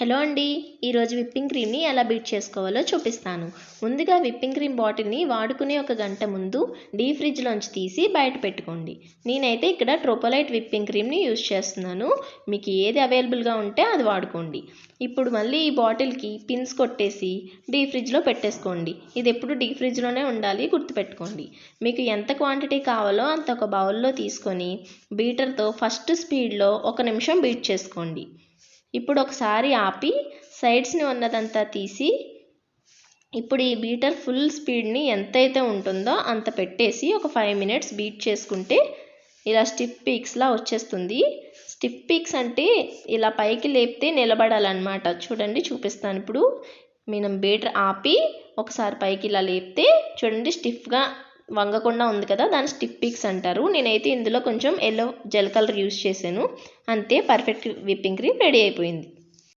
Hello అండి ఈరోజు whipping క్రీమ్ని ఎలా బీట్ చేసుకోవాలో చూపిస్తాను. ముందుగా విప్పింగ్ క్రీమ్ బాటిల్ని వాడుకునే ఒక గంట ముందు డీ ఫ్రిడ్జ్లోంచి తీసి బయట పెట్టుకోండి. నేనైతే ఇక్కడ ట్రోపోలైట్ విప్పింగ్ క్రీమ్ని యూజ్ చేస్తున్నాను. మీకు ఏది అవైలబుల్గా ఉంటే అది వాడుకోండి. ఇప్పుడు మళ్ళీ ఈ బాటిల్కి పిన్స్ కొట్టేసి డీ ఫ్రిడ్జ్లో పెట్టేసుకోండి. ఇది ఎప్పుడు డీ ఫ్రిడ్జ్లోనే ఉండాలి గుర్తుపెట్టుకోండి. మీకు ఎంత క్వాంటిటీ కావాలో అంత ఒక బౌల్లో తీసుకొని బీటర్తో ఫస్ట్ స్పీడ్లో ఒక నిమిషం బీట్ చేసుకోండి. ఇప్పుడు ఒకసారి ఆపి సైడ్స్ని ఉన్నదంతా తీసి ఇప్పుడు ఈ బీటర్ ఫుల్ స్పీడ్ని ఎంతైతే ఉంటుందో అంత పెట్టేసి ఒక ఫైవ్ మినిట్స్ బీట్ చేసుకుంటే ఇలా స్టిఫ్ పీక్స్లా వచ్చేస్తుంది. స్టిఫ్ పీక్స్ అంటే ఇలా పైకి లేపితే నిలబడాలన్నమాట. చూడండి చూపిస్తాను ఇప్పుడు. మనం బీటర్ ఆపి ఒకసారి పైకి ఇలా లేపితే చూడండి స్టిఫ్గా వంగకుండా ఉంది కదా దాని స్టిప్ పీక్స్ అంటారు. నేనైతే ఇందులో కొంచెం ఎల్లో జెల్ కలర్ యూస్ చేశాను. అంతే పర్ఫెక్ట్ విప్పింగ్ క్రీమ్ రెడీ అయిపోయింది.